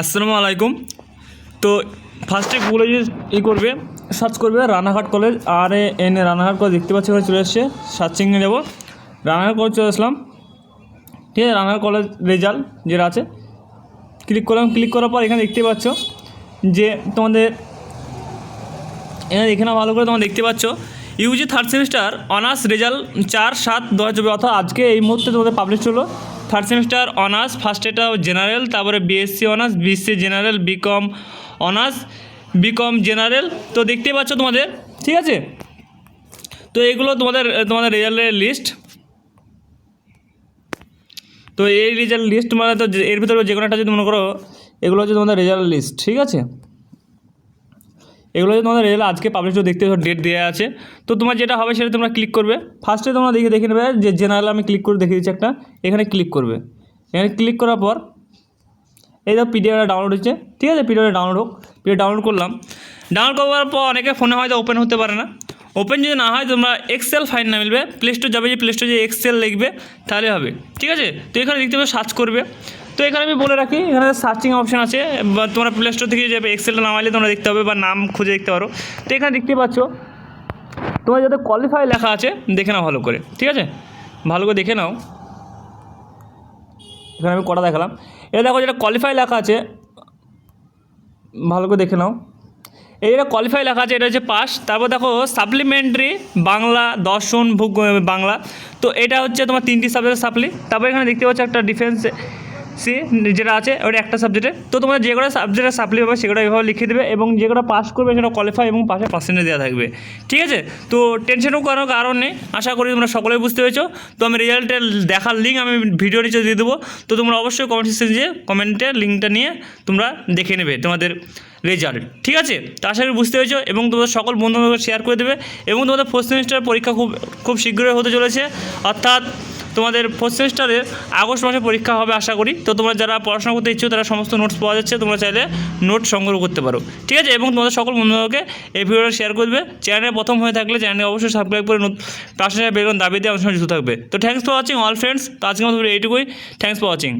আসসালামু আলাইকুম। তো ফার্স্টে গুগলে যে ই করবে সার্চ করবে রানাঘাট কলেজ আর এন রানাঘাট কলেজ দেখতে পাচ্ছি ওখানে চলে এসছে সার্চিংয়ে নেব রানাঘাট কলেজ চলে আসলাম। ঠিক আছে, রানাঘাট কলেজ রেজাল্ট যেটা আছে ক্লিক করলাম ক্লিক করার পর এখানে দেখতে পাচ্ছ যে তোমাদের, এখানে দেখে নাও ভালো করে তোমরা দেখতে পাচ্ছ UG third semester honours result চার সাত দু হাজার অর্থাৎ আজকে এই মুহূর্তে তোমাদের পাবলিশ হলো। থার্ড সেমিস্টার অনার্স ফার্স্ট এটা জেনারেল তারপরে BSc honours BSc general BCom honours BCom general তো দেখতেই পাচ্ছ তোমাদের, ঠিক আছে? তো এগুলো তোমাদের তোমাদের রেজাল্টের লিস্ট তো এই রেজাল্ট লিস্ট মানে তো এর ভিতরে যে কোনো একটা যদি মনে করো, এগুলো হচ্ছে তোমাদের রেজাল্ট লিস্ট ঠিক আছে? এগুলো তোমাদের রেজাল্ট আজকে পাবলিশ দেখতে ডেট দেওয়া আছে। তো তোমার যেটা হবে সেটা তোমরা ক্লিক করবে। ফার্স্টে তোমরা দেখে দেখে নেবে যে জেনারেল আমি ক্লিক করে দেখে দিচ্ছি একটা, এখানে ক্লিক করবে। এখানে ক্লিক করার পর, এই দেখো পিডিএফটা ডাউনলোড হচ্ছে ঠিক আছে পিডিএফটা ডাউনলোড হোক। পিডিএফ ডাউনলোড করলাম। ডাউনলোড করার পর অনেকে ফোনে হয়তো ওপেন হতে পারে না। ওপেন যদি না হয়, তোমরা এক্সেল ফাইল না মিলবে। প্লে স্টোর যাবে যে প্লে স্টোর যে এক্সেল লিখবে, তাহলে হবে। ঠিক আছে? তো এখানে দেখতে পাবে সার্চ করবে। তো এখানে আমি বলে রাখি, এখানে সার্চিং অপশন আছে, বা তোমরা প্লে স্টোর থেকে যাবে এক্সেলটা নামাইলে তোমরা দেখতে হবে বা নাম খুঁজে দেখতে পারো। তো এখানে দেখতে পাচ্ছ, তোমার যাতে কোয়ালিফাই লেখা আছে, দেখে নাও ভালো করে, ঠিক আছে? ভালো করে দেখে নাও। এখানে আমি কটা দেখালাম। এটা দেখো যেটা কোয়ালিফাই লেখা আছে, ভালো করে দেখে নাও। এই যেটা কোয়ালিফাই লেখা আছে, এটা হচ্ছে পাস তারপর দেখো সাপ্লিমেন্টারি বাংলা, দর্শন, ভূগ বাংলা। তো এটা হচ্ছে তোমার তিনটি সাবজেক্ট সাপ্লি তারপর এখানে দেখতে পাচ্ছ একটা ডিফেন্স সি, যেটা আছে, ওটা একটা সাবজেক্টে তো তোমরা যে কোনো সাবজেক্টের সাপ্লি পাবে, সেগুলো এভাবে লিখে দেবে এবং যে যেগুলো পাস করবে, সেটা কোয়ালিফাই এবং পাশে পার্সেন্টেজ দেওয়া থাকবে। ঠিক আছে? তো টেনশনও করার কারণ নেই। আশা করি তোমরা সকলেই বুঝতে পেরেছ। তো আমি রেজাল্টের দেখার লিঙ্ক আমি ভিডিও নিচে দিয়ে দেবো। তো তোমরা অবশ্যই কমেন্ট সেকশনে যে কমেন্টে লিঙ্কটা নিয়ে তোমরা দেখে নেবে তোমাদের রেজাল্ট ঠিক আছে? তো আশা করি বুঝতে পেরেছ এবং তোমাদের সকল বন্ধুবান্ধবকে শেয়ার করে দেবে এবং তোমাদের ফোর্থ সেমিস্টার পরীক্ষা খুব খুব শীঘ্রই হতে চলেছে। অর্থাৎ তোমাদের ফোর্থ সেমিস্টারে আগস্ট মাসে পরীক্ষা হবে আশা করি। তো তোমরা যারা পড়াশোনা করতে ইচ্ছুক, তারা সমস্ত নোটস পাওয়া যাচ্ছে। তোমরা চাইলে নোট সংগ্রহ করতে পারো। ঠিক আছে? এবং তোমাদের সকল বন্ধুদেরকে এই ভিডিওটা শেয়ার করবে। চ্যানেলে প্রথম হয়ে থাকলে চ্যানেলে অবশ্যই সাবস্ক্রাইব করে পাশে বেগুন দাবি দিয়ে আমার সঙ্গে যুক্ত থাকবে। তো thanks for watching all friends তো আজকে আমাদের এইটুকুই থ্যাংকস ফর ওয়াচিং